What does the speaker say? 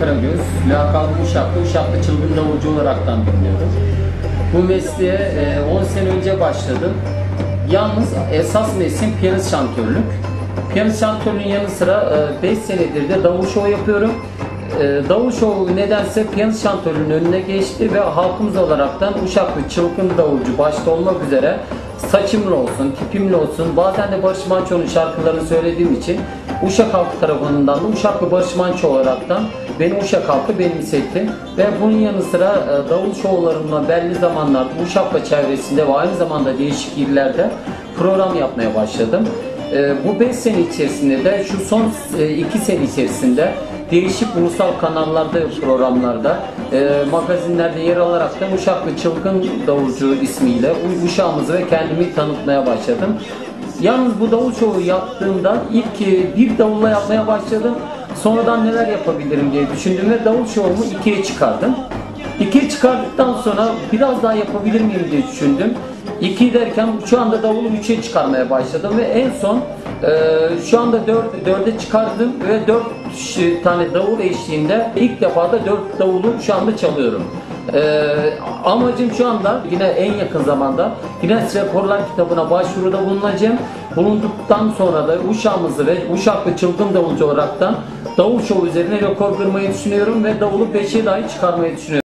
Karagöz, lakabı Uşaklı, Uşaklı Çılgın Davulcu olaraktan biliniyorum. Bu mesleğe e, 10 sene önce başladım. Yalnız esas mesleğim piyanist şantörlük. Piyanist şantörlüğün yanı sıra 5 senedir de davul şovu yapıyorum. E, Davul şovu nedense piyanist şantörlüğün önüne geçti ve halkımız olaraktan Uşaklı Çılgın Davulcu başta olmak üzere saçımlı olsun, tipimli olsun, bazen de Barış Manço'nun şarkılarını söylediğim için Uşak halkı tarafından da Uşaklı Barış Manço olaraktan beni Uşak halkı benimsetti. Ve bunun yanı sıra e, davul şovlarımla belli zamanlarda Uşak çevresinde ve aynı zamanda değişik illerde program yapmaya başladım. E, Bu 5 sene içerisinde de şu son 2 sene içerisinde değişik ulusal kanallarda, programlarda, e, magazinlerde yer alaraktan Uşaklı Çılgın Davulcu ismiyle Uşağımızı ve kendimi tanıtmaya başladım. Yalnız bu davul şovu yaptığımda ilk e, bir davulla yapmaya başladım. Sonradan neler yapabilirim diye düşündüm ve davul şovumu ikiye çıkardım. İkiye çıkardıktan sonra biraz daha yapabilir miyim diye düşündüm. İki derken şu anda davulu üçe çıkarmaya başladım ve en son e, şu anda dört, dörde çıkardım ve dört ş- tane davul eşliğinde ilk defa da dört davulu şu anda çalıyorum. E, amacım şu anda yine en yakın zamanda Guinness Rekorlar kitabına başvuruda bulunacağım. Bulunduktan sonra da Uşağımızı ve Uşaklı Çılgın Davulcu olaraktan davul şovu üzerine rekor kırmayı düşünüyorum ve davulu 5'e dahi çıkarmayı düşünüyorum.